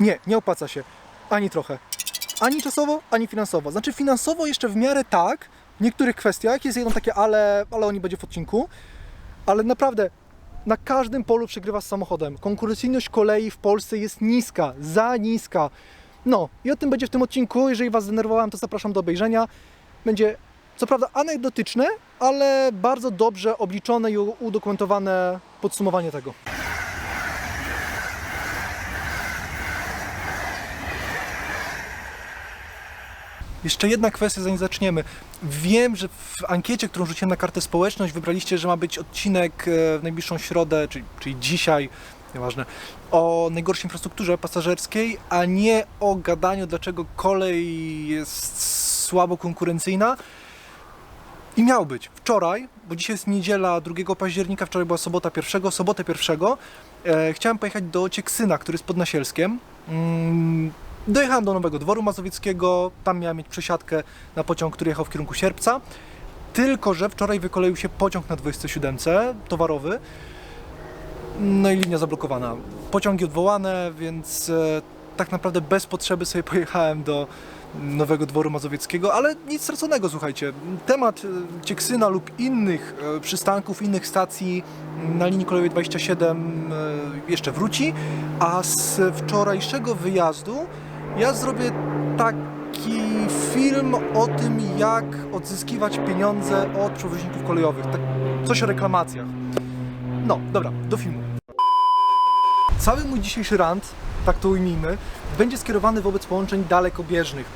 Nie, nie opłaca się. Ani trochę. Ani czasowo, ani finansowo. Znaczy finansowo jeszcze w miarę tak, w niektórych kwestiach jest jedno takie ale, ale o nim będzie w odcinku, ale naprawdę na każdym polu przegrywa z samochodem. Konkurencyjność kolei w Polsce jest niska, za niska. No i o tym będzie w tym odcinku. Jeżeli Was zdenerwowałem, to zapraszam do obejrzenia. Będzie co prawda anegdotyczne, ale bardzo dobrze obliczone i udokumentowane podsumowanie tego. Jeszcze jedna kwestia, zanim zaczniemy. Wiem, że w ankiecie, którą rzuciłem na kartę społeczność, wybraliście, że ma być odcinek e, w najbliższą środę, czyli, czyli dzisiaj, nieważne, o najgorszej infrastrukturze pasażerskiej, a nie o gadaniu, dlaczego kolej jest słabo konkurencyjna. I miał być. Wczoraj, bo dzisiaj jest niedziela 2 października, wczoraj była sobota pierwszego, sobotę pierwszego, e, chciałem pojechać do Cieksyna, który jest pod Nasielskiem. Mm, dojechałem do Nowego Dworu Mazowieckiego, tam miałem mieć przesiadkę na pociąg, który jechał w kierunku Sierpca. Tylko, że wczoraj wykoleił się pociąg na 27 towarowy. No i linia zablokowana. Pociągi odwołane, więc e, tak naprawdę bez potrzeby sobie pojechałem do Nowego Dworu Mazowieckiego, ale nic straconego, słuchajcie. Temat e, Cieksyna lub innych e, przystanków, innych stacji na linii kolejowej 27 e, jeszcze wróci, a z wczorajszego wyjazdu ja zrobię taki film o tym, jak odzyskiwać pieniądze od przewoźników kolejowych. Tak, coś o reklamacjach. No, dobra, do filmu. Cały mój dzisiejszy rant, tak to ujmijmy, będzie skierowany wobec połączeń dalekobieżnych.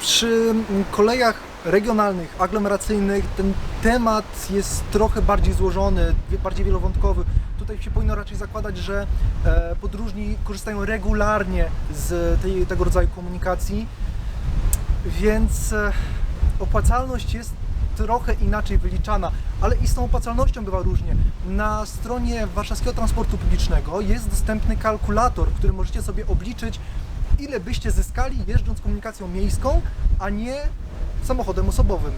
Przy kolejach regionalnych, aglomeracyjnych ten temat jest trochę bardziej złożony, bardziej wielowątkowy. Tutaj się powinno raczej zakładać, że e, podróżni korzystają regularnie z tej, tego rodzaju komunikacji, więc e, opłacalność jest trochę inaczej wyliczana, ale i z tą opłacalnością bywa różnie. Na stronie Warszawskiego Transportu Publicznego jest dostępny kalkulator, w którym możecie sobie obliczyć, ile byście zyskali jeżdżąc komunikacją miejską, a nie samochodem osobowym.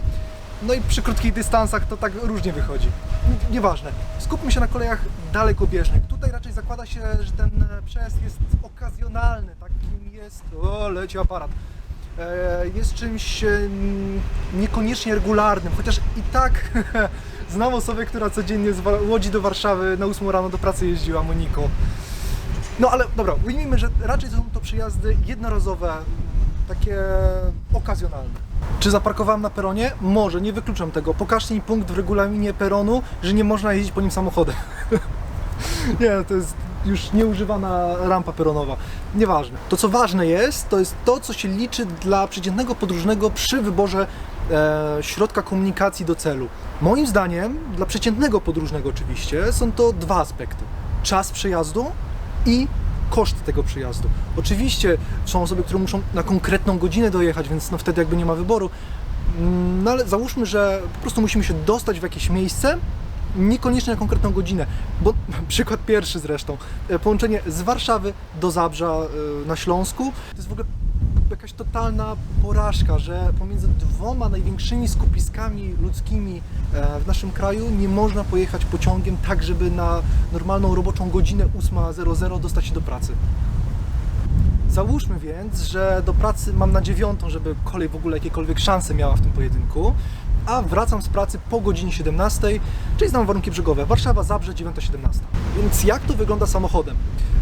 No i przy krótkich dystansach to tak różnie wychodzi. Nieważne. Skupmy się na kolejach dalekobieżnych. Tutaj raczej zakłada się, że ten e, przejazd jest okazjonalny, takim jest... O, leci aparat e, jest czymś e, niekoniecznie regularnym, chociaż i tak znam osobę, która codziennie z Łodzi do Warszawy na 8 rano do pracy jeździła, Moniko. No ale dobra, ujmijmy, że raczej są to przyjazdy jednorazowe, takie okazjonalne. Czy zaparkowałem na peronie? Może, nie wykluczam tego. Pokażcie mi punkt w regulaminie peronu, że nie można jeździć po nim samochodem. Nie, to jest już nieużywana rampa peronowa. Nieważne. To, co ważne jest, to jest to, co się liczy dla przeciętnego podróżnego przy wyborze e, środka komunikacji do celu. Moim zdaniem, dla przeciętnego podróżnego oczywiście, są to dwa aspekty. Czas przejazdu i koszt tego przyjazdu. Oczywiście są osoby, które muszą na konkretną godzinę dojechać, więc no wtedy jakby nie ma wyboru. Mm, No ale załóżmy, że po prostu musimy się dostać w jakieś miejsce, niekoniecznie na konkretną godzinę, bo przykład pierwszy zresztą, e, połączenie z Warszawy do Zabrza e, na Śląsku, to jest w ogóle jakaś totalna porażka, że pomiędzy dwoma największymi skupiskami ludzkimi e, w naszym kraju nie można pojechać pociągiem tak, żeby na normalną roboczą godzinę 8.00 dostać się do pracy. Załóżmy więc, że do pracy mam na dziewiątą, żeby kolej w ogóle jakiekolwiek szanse miała w tym pojedynku, a wracam z pracy po godzinie 17, czyli znam warunki brzegowe. Warszawa, Zabrze, 9.17. Więc jak to wygląda samochodem?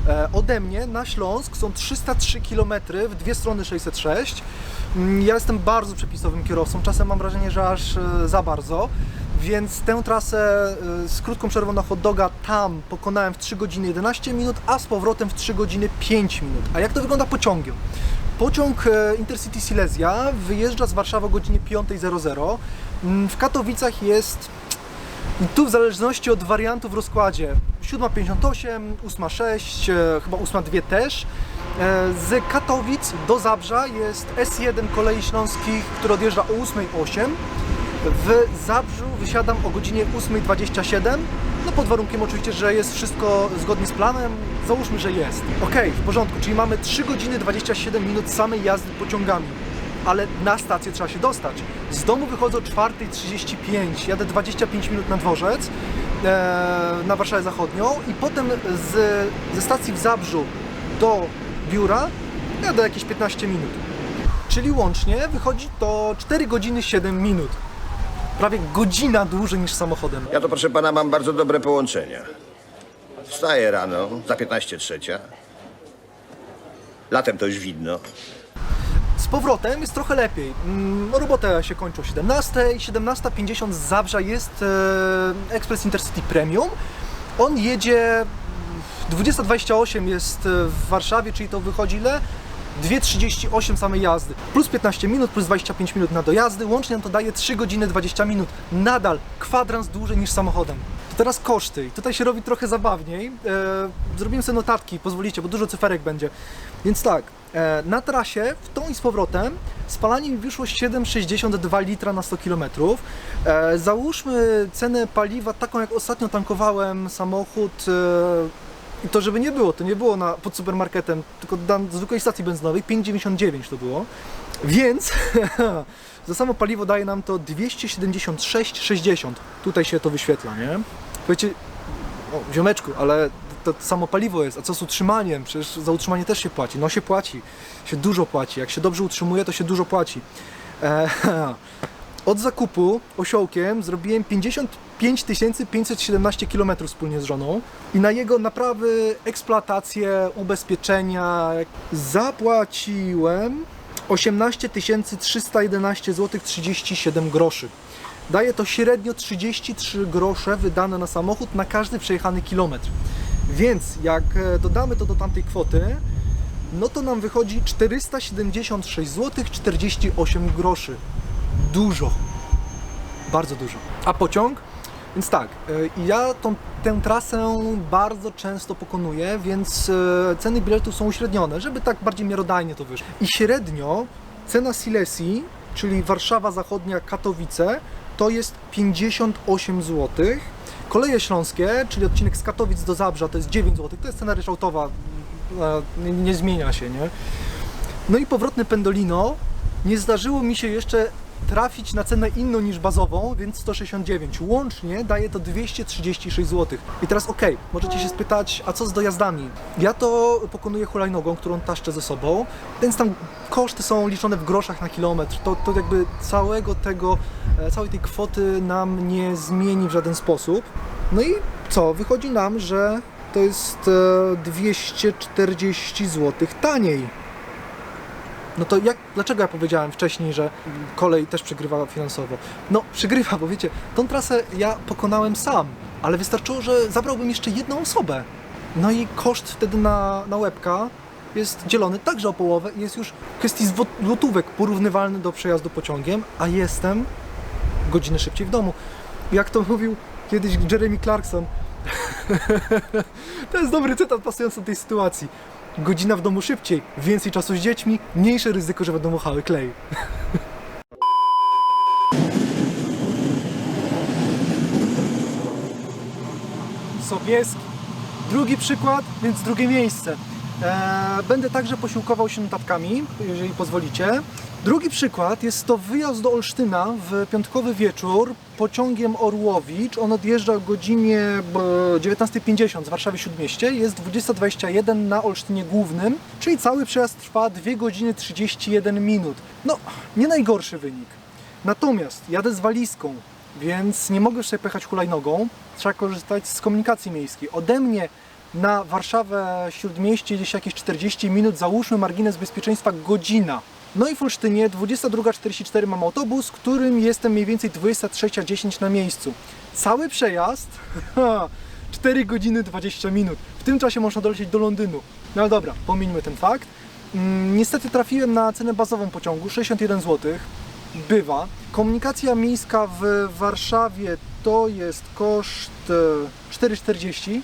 E, ode mnie na Śląsk są 303 km, w dwie strony 606. Mm, Ja jestem bardzo przepisowym kierowcą, czasem mam wrażenie, że aż e, za bardzo. Więc tę trasę e, z krótką przerwą na hot doga tam pokonałem w 3 godziny 11 minut, a z powrotem w 3 godziny 5 minut. A jak to wygląda pociągiem? Pociąg Intercity Silesia wyjeżdża z Warszawy o godzinie 5.00. Mm, W Katowicach jest tu w zależności od wariantu w rozkładzie 7.58, 8.6, e, chyba 8.2 też. E, Z Katowic do Zabrza jest S1 Kolei Śląskich, który odjeżdża o 8.08. W Zabrzu wysiadam o godzinie 8.27. No pod warunkiem oczywiście, że jest wszystko zgodnie z planem. Załóżmy, że jest. Ok, w porządku, czyli mamy 3 godziny 27 minut samej jazdy pociągami. Ale na stację trzeba się dostać. Z domu wychodzę o 4.35, jadę 25 minut na dworzec e, na Warszawę Zachodnią i potem z, ze stacji w Zabrzu do biura jadę jakieś 15 minut. Czyli łącznie wychodzi to 4 godziny 7 minut. Prawie godzina dłużej niż samochodem. Ja to proszę pana mam bardzo dobre połączenia. Wstaję rano, za 15 trzecia. Latem to już widno. Powrotem jest trochę lepiej. Mm, Robota się kończy o 17, 17.50 z Zabrza jest e, Express Intercity Premium. On jedzie 20.28 jest e, w Warszawie, czyli to wychodzi ile? 2.38 samej jazdy, plus 15 minut, plus 25 minut na dojazdy, łącznie nam to daje 3 godziny 20 minut. Nadal kwadrans dłużej niż samochodem. Teraz koszty i tutaj się robi trochę zabawniej. E, zrobiłem sobie notatki, pozwolicie, bo dużo cyferek będzie. Więc tak, e, na trasie w tą i z powrotem spalanie mi wyszło 7,62 litra na 100 km. E, załóżmy cenę paliwa taką jak ostatnio tankowałem samochód i to żeby nie było, to nie było na, pod supermarketem, tylko na zwykłej stacji benzynowej, 5,99 to było. Więc za samo paliwo daje nam to 276,60. Tutaj się to wyświetla, nie? Powiecie, o, ziomeczku, ale to, to samo paliwo jest, a co z utrzymaniem? Przecież za utrzymanie też się płaci. No się płaci, się dużo płaci. Jak się dobrze utrzymuje, to się dużo płaci. E, od zakupu osiołkiem zrobiłem 55 517 km wspólnie z żoną i na jego naprawy, eksploatację, ubezpieczenia zapłaciłem 18 311 zł 37 groszy. Daje to średnio 33 grosze wydane na samochód na każdy przejechany kilometr. Więc jak e, dodamy to do tamtej kwoty, no to nam wychodzi 476 zł 48 groszy. Dużo. Bardzo dużo. A pociąg? Więc tak, e, ja tą, tę trasę bardzo często pokonuję, więc e, ceny biletów są uśrednione, żeby tak bardziej miarodajnie to wyszło. I średnio cena Silesii, czyli Warszawa Zachodnia Katowice, to jest 58 zł. Koleje Śląskie, czyli odcinek z Katowic do Zabrza, to jest 9 zł. To jest cena ryczałtowa, nie, nie zmienia się, nie? No i powrotne Pendolino. Nie zdarzyło mi się jeszcze trafić na cenę inną niż bazową, więc 169. Łącznie daje to 236 zł. I teraz ok, możecie się spytać, a co z dojazdami? Ja to pokonuję hulajnogą, którą taszczę ze sobą, więc tam koszty są liczone w groszach na kilometr. To, to jakby całego tego, e, całej tej kwoty nam nie zmieni w żaden sposób. No i co? Wychodzi nam, że to jest e, 240 zł taniej. No to jak, dlaczego ja powiedziałem wcześniej, że kolej też przegrywa finansowo? No, przegrywa, bo wiecie, tą trasę ja pokonałem sam, ale wystarczyło, że zabrałbym jeszcze jedną osobę. No i koszt wtedy na, na łebka jest dzielony także o połowę i jest już w kwestii złotówek porównywalny do przejazdu pociągiem, a jestem godzinę szybciej w domu. Jak to mówił kiedyś Jeremy Clarkson, to jest dobry cytat pasujący do tej sytuacji. Godzina w domu szybciej, więcej czasu z dziećmi, mniejsze ryzyko, że będą mochały klej. Sobieski. Drugi przykład, więc drugie miejsce. Eee, będę także posiłkował się notatkami, jeżeli pozwolicie. Drugi przykład jest to wyjazd do Olsztyna w piątkowy wieczór pociągiem Orłowicz. On odjeżdża o godzinie e, 19.50 z Warszawy Śródmieście. Jest 20.21 na Olsztynie Głównym, czyli cały przejazd trwa 2 godziny 31 minut. No, nie najgorszy wynik. Natomiast jadę z walizką, więc nie mogę sobie pojechać hulajnogą. Trzeba korzystać z komunikacji miejskiej. Ode mnie na Warszawę Śródmieście gdzieś jakieś 40 minut, załóżmy margines bezpieczeństwa godzina. No i w Olsztynie 22.44 mam autobus, którym jestem mniej więcej 23.10 na miejscu. Cały przejazd 4 godziny 20 minut. W tym czasie można dolecieć do Londynu. No ale dobra, pomińmy ten fakt. Mm, Niestety trafiłem na cenę bazową pociągu 61 zł. Bywa. Komunikacja miejska w Warszawie to jest koszt e, 4,40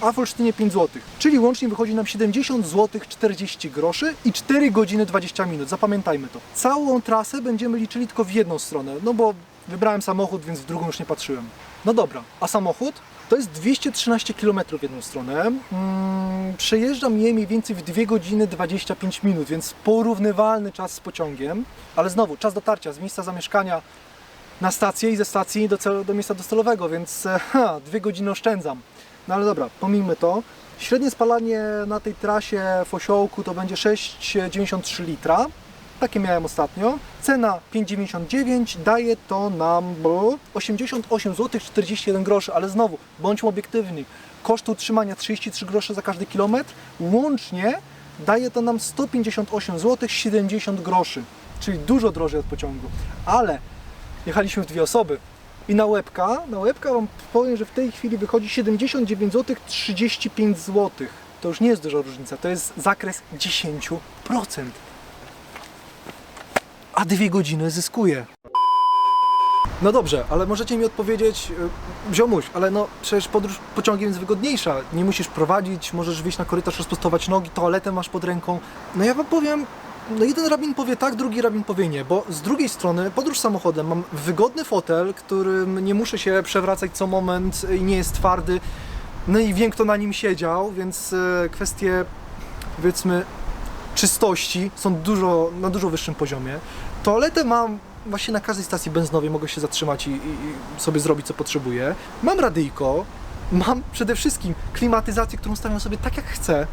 a w Olsztynie 5 zł. Czyli łącznie wychodzi nam 70 zł 40 groszy i 4 godziny 20 minut. Zapamiętajmy to. Całą trasę będziemy liczyli tylko w jedną stronę, no bo wybrałem samochód, więc w drugą już nie patrzyłem. No dobra, a samochód? To jest 213 km w jedną stronę. Mm, przejeżdżam je mniej więcej w 2 godziny 25 minut, więc porównywalny czas z pociągiem. Ale znowu, czas dotarcia z miejsca zamieszkania na stację i ze stacji do, cel, do miejsca docelowego, więc e, ha, dwie godziny oszczędzam. No ale dobra, pomijmy to. Średnie spalanie na tej trasie w osiołku to będzie 6,93 litra. Takie miałem ostatnio. Cena 5,99 daje to nam bo 88 zł 41 groszy, ale znowu bądźmy obiektywni. Koszt utrzymania 33 grosze za każdy kilometr. Łącznie daje to nam 158 zł 70 groszy, czyli dużo drożej od pociągu. Ale jechaliśmy w dwie osoby. I na łebka, na łebka wam powiem, że w tej chwili wychodzi 79 zł 35 zł. To już nie jest duża różnica, to jest zakres 10%. A dwie godziny zyskuje. No dobrze, ale możecie mi odpowiedzieć, y, ziomuś, ale no przecież podróż pociągiem jest wygodniejsza. Nie musisz prowadzić, możesz wyjść na korytarz, rozprostować nogi, toaletę masz pod ręką. No ja wam powiem, no jeden rabin powie tak, drugi rabin powie nie, bo z drugiej strony podróż samochodem mam wygodny fotel, którym nie muszę się przewracać co moment i nie jest twardy. No i wiem kto na nim siedział, więc e, kwestie powiedzmy czystości są dużo, na dużo wyższym poziomie. Toaletę mam właśnie na każdej stacji benzynowej, mogę się zatrzymać i, i, i sobie zrobić co potrzebuję. Mam radyjko, mam przede wszystkim klimatyzację, którą stawiam sobie tak jak chcę.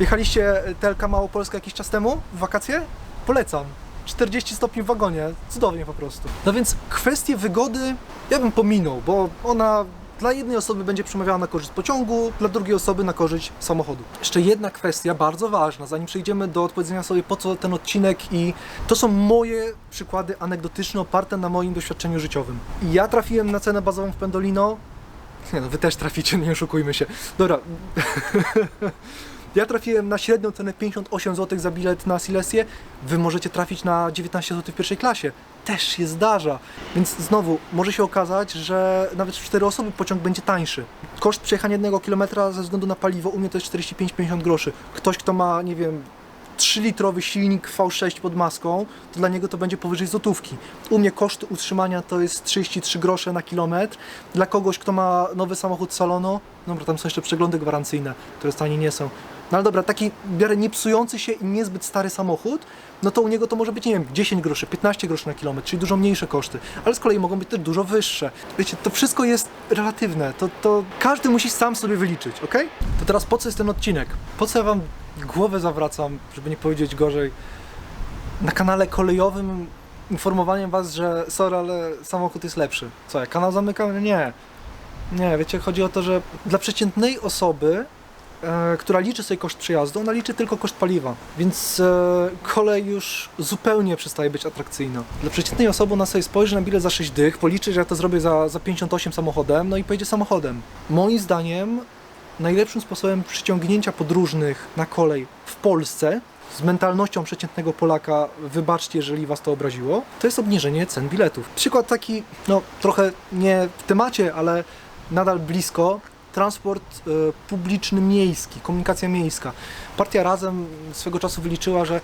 Jechaliście TLK Małopolska jakiś czas temu w wakacje? Polecam. 40 stopni w wagonie, cudownie po prostu. No więc kwestię wygody ja bym pominął, bo ona dla jednej osoby będzie przemawiała na korzyść pociągu, dla drugiej osoby na korzyść samochodu. Jeszcze jedna kwestia bardzo ważna, zanim przejdziemy do odpowiedzenia sobie po co ten odcinek i to są moje przykłady anegdotyczne oparte na moim doświadczeniu życiowym. Ja trafiłem na cenę bazową w Pendolino. Nie no, wy też traficie, nie oszukujmy się. Dobra. Ja trafiłem na średnią cenę 58 zł za bilet na Silesię. Wy możecie trafić na 19 zł w pierwszej klasie. Też się zdarza. Więc znowu, może się okazać, że nawet w 4 osoby pociąg będzie tańszy. Koszt przejechania jednego kilometra ze względu na paliwo u mnie to jest 45-50 groszy. Ktoś, kto ma, nie wiem, 3-litrowy silnik V6 pod maską, to dla niego to będzie powyżej złotówki. U mnie koszt utrzymania to jest 33 grosze na kilometr. Dla kogoś, kto ma nowy samochód z salonu, dobra, tam są jeszcze przeglądy gwarancyjne, które tanie nie są. No ale dobra, taki w miarę nie psujący się i niezbyt stary samochód, no to u niego to może być, nie wiem, 10 groszy, 15 groszy na kilometr, czyli dużo mniejsze koszty, ale z kolei mogą być też dużo wyższe. Wiecie, to wszystko jest relatywne, to, to każdy musi sam sobie wyliczyć, ok? To teraz po co jest ten odcinek? Po co ja wam głowę zawracam, żeby nie powiedzieć gorzej, na kanale kolejowym informowaniem was, że sorry, ale samochód jest lepszy. Co, ja kanał zamykam? Nie. Nie, wiecie, chodzi o to, że dla przeciętnej osoby, która liczy sobie koszt przejazdu, ona liczy tylko koszt paliwa, więc e, kolej już zupełnie przestaje być atrakcyjna. Dla przeciętnej osoby ona sobie spojrzy na bilet za 6 dych, policzy, że ja to zrobię za, za 58 samochodem, no i pojedzie samochodem. Moim zdaniem najlepszym sposobem przyciągnięcia podróżnych na kolej w Polsce z mentalnością przeciętnego Polaka, wybaczcie, jeżeli was to obraziło, to jest obniżenie cen biletów. Przykład taki, no trochę nie w temacie, ale nadal blisko, transport e, publiczny miejski, komunikacja miejska. Partia Razem swego czasu wyliczyła, że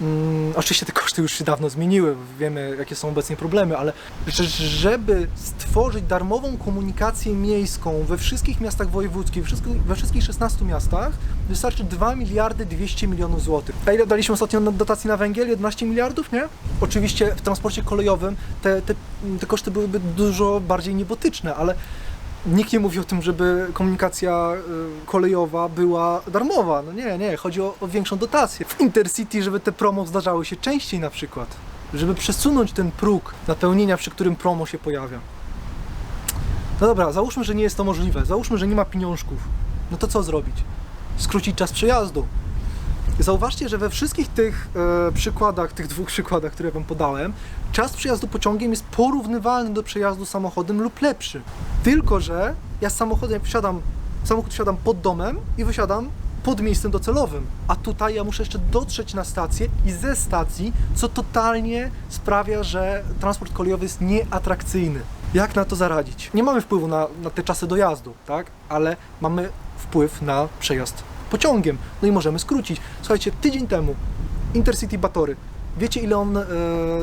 Mm, oczywiście te koszty już się dawno zmieniły, wiemy jakie są obecnie problemy, ale że- żeby stworzyć darmową komunikację miejską we wszystkich miastach wojewódzkich, we wszystkich, we wszystkich 16 miastach, wystarczy 2 miliardy 200 milionów złotych. A ile daliśmy ostatnio dotacji na węgiel? 11 miliardów, nie? Oczywiście w transporcie kolejowym te, te, te koszty byłyby dużo bardziej niebotyczne, ale Nikt nie mówi o tym, żeby komunikacja y, kolejowa była darmowa. No nie, nie, chodzi o, o większą dotację. W Intercity, żeby te promo zdarzały się częściej na przykład. Żeby przesunąć ten próg napełnienia, przy którym promo się pojawia. No dobra, załóżmy, że nie jest to możliwe. Załóżmy, że nie ma pieniążków. No to co zrobić? Skrócić czas przejazdu. Zauważcie, że we wszystkich tych e, przykładach, tych dwóch przykładach, które Wam podałem, czas przejazdu pociągiem jest porównywalny do przejazdu samochodem lub lepszy. Tylko, że ja z samochodem wsiadam, samochód wsiadam pod domem i wysiadam pod miejscem docelowym. A tutaj ja muszę jeszcze dotrzeć na stację i ze stacji, co totalnie sprawia, że transport kolejowy jest nieatrakcyjny. Jak na to zaradzić? Nie mamy wpływu na, na te czasy dojazdu, tak? Ale mamy wpływ na przejazd pociągiem. No i możemy skrócić. Słuchajcie, tydzień temu Intercity Batory. Wiecie ile on e,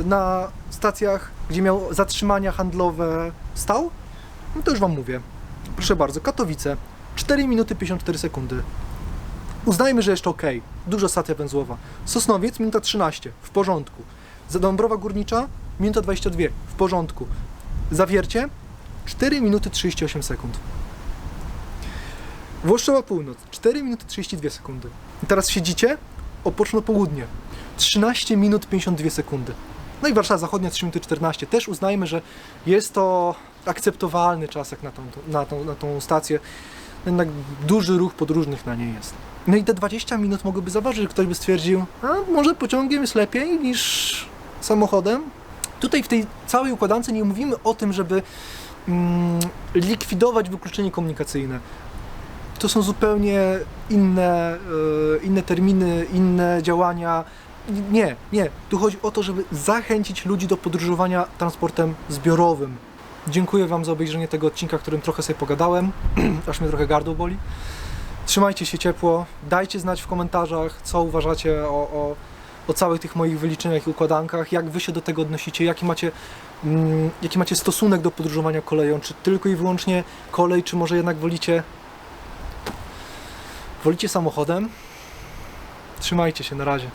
na stacjach, gdzie miał zatrzymania handlowe stał? No to już Wam mówię. Proszę bardzo, Katowice 4 minuty 54 sekundy. Uznajmy, że jeszcze ok. Duża stacja węzłowa. Sosnowiec minuta 13, w porządku. Dąbrowa Górnicza minuta 22, w porządku. Zawiercie 4 minuty 38 sekund. Włoszczowa północ 4 minuty 32 sekundy. I teraz siedzicie, opoczno południe 13 minut 52 sekundy. No i Warszawa Zachodnia 3 minuty 14. Też uznajmy, że jest to akceptowalny czas jak na tą, na tą, na tą stację. Jednak duży ruch podróżnych na niej jest. No i te 20 minut mogłyby zaważyć, że ktoś by stwierdził, a może pociągiem jest lepiej niż samochodem. Tutaj w tej całej układance nie mówimy o tym, żeby mm, likwidować wykluczenie komunikacyjne. To są zupełnie inne, e, inne terminy, inne działania. Nie, nie. Tu chodzi o to, żeby zachęcić ludzi do podróżowania transportem zbiorowym. Dziękuję Wam za obejrzenie tego odcinka, którym trochę sobie pogadałem, aż mnie trochę gardło boli. Trzymajcie się ciepło, dajcie znać w komentarzach, co uważacie o, o, o całych tych moich wyliczeniach i układankach, jak Wy się do tego odnosicie, jaki macie, mm, jaki macie stosunek do podróżowania koleją, czy tylko i wyłącznie kolej, czy może jednak wolicie wolicie samochodem? Trzymajcie się, na razie.